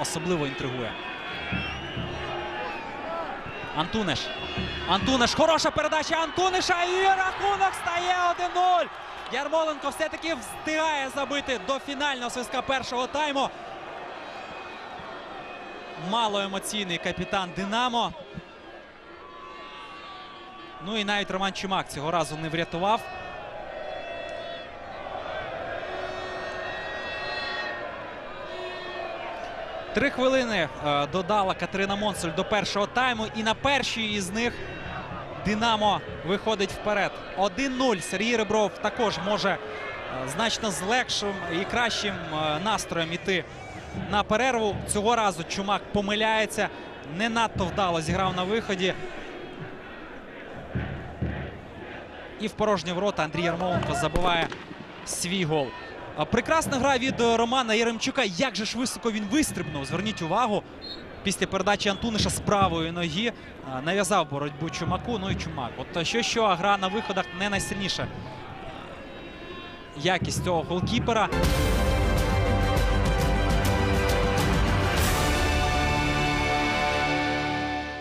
особливо інтригує. Антунеш. Антунеш. Хороша передача Антунеша. І рахунок стає 1-0. Ярмоленко все-таки встигає забити до фінального свистка першого тайму. Мало емоційний капітан Динамо. Ну і навіть Роман Чумак цього разу не врятував. Три хвилини е, додала Катерина Монсель до першого тайму. І на першій із них Динамо виходить вперед. 1-0. Сергій Ребров також може е, значно з легшим і кращим е, настроєм іти на перерву. Цього разу Чумак помиляється. Не надто вдало зіграв на виході. І в порожні ворота Андрій Ярмоленко забиває свій гол. А, Прекрасна гра від е, Романа Яремчука. Як же ж високо він вистрибнув. Зверніть увагу. Після передачі Антуниша з правої ноги нав'язав боротьбу Чумаку. Ну і Чумак. От е, що що, а гра на виходах не найсильніша якість цього голкіпера.